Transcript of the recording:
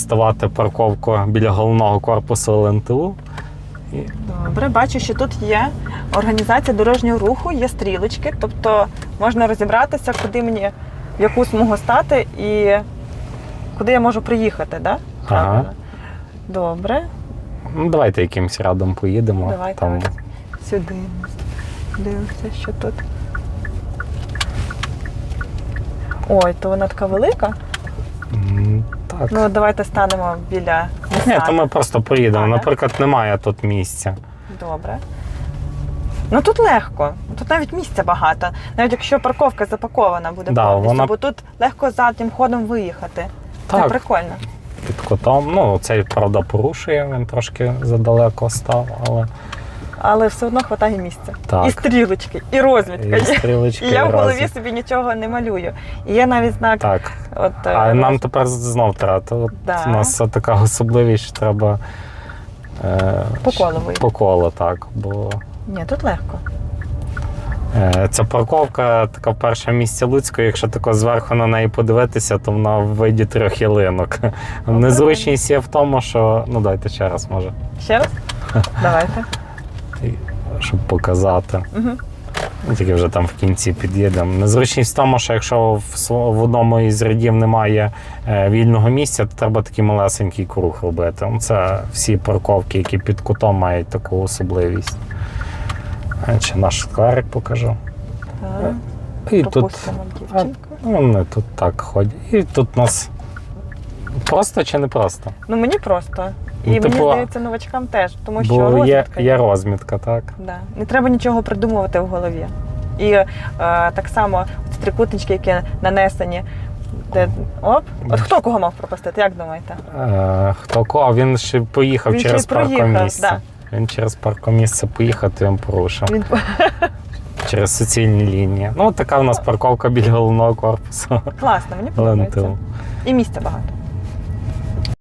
тестувати парковку біля головного корпусу ЛНТУ. Добре, бачу, що тут є організація дорожнього руху, є стрілочки, тобто можна розібратися, куди мені в яку смугу стати і куди я можу приїхати, да? Ага. Добре, ну, давайте якимось рядом поїдемо. давайте Там, сюди. Дивимося, що тут. Ой, то вона така велика. Так. Ну, давайте станемо біля Ні, то ми просто приїдемо. Ага. Наприклад, немає тут місця. Добре. Ну тут легко. Тут навіть місця багато. Навіть якщо парковка запакована буде Да, повністю, вона- бо тут легко заднім ходом виїхати. Це прикольно. Під котом. Ну, цей, правда, порушує, він трошки задалеко став, але Але все одно вистачає місця. Так. І стрілочки, і розмітка. і стрілочки. І я в голові собі нічого не малюю. І є навіть знак. Так. От, е, А нам тепер знов треба. От Да. У нас така особливість, що треба е, По колу вийти. По колу, так. Бо Ні, тут легко. е, ця парковка така перше місці Луцької, якщо тако зверху на неї подивитися, то вона в виді трьох ялинок. Незручність є в тому, що. Ну дайте ще раз, може, Ще раз? Давайте. Щоб показати. Угу. Тільки вже там в кінці під'їдемо. Незручність в тому, що якщо в, одному із рядів немає е, вільного місця, то треба такий малесенький круг робити. Ну, Це всі парковки, які під кутом мають таку особливість. Е, Чи наш скверик покажу. Так. І тут Пропустимо дівчинку. ну, вони тут так ходять. І тут у нас просто чи не просто? Ну мені просто. І Ну, мені типу, здається, новачкам теж, тому що Бо є, розмітка є розмітка, так. Да. Не треба нічого придумувати в голові. І е, так само ці трикутнички, які нанесені. Де, оп, от хто кого мав пропустити, як думаєте? Е, хто кого? Він ще поїхав Він через паркомісце. да. Він через паркомісце поїхав, то він порушив. Він через суцільні лінії. Ну, така в нас парковка біля головного корпусу. класно, мені подобається. ЛНТУ. І місця багато.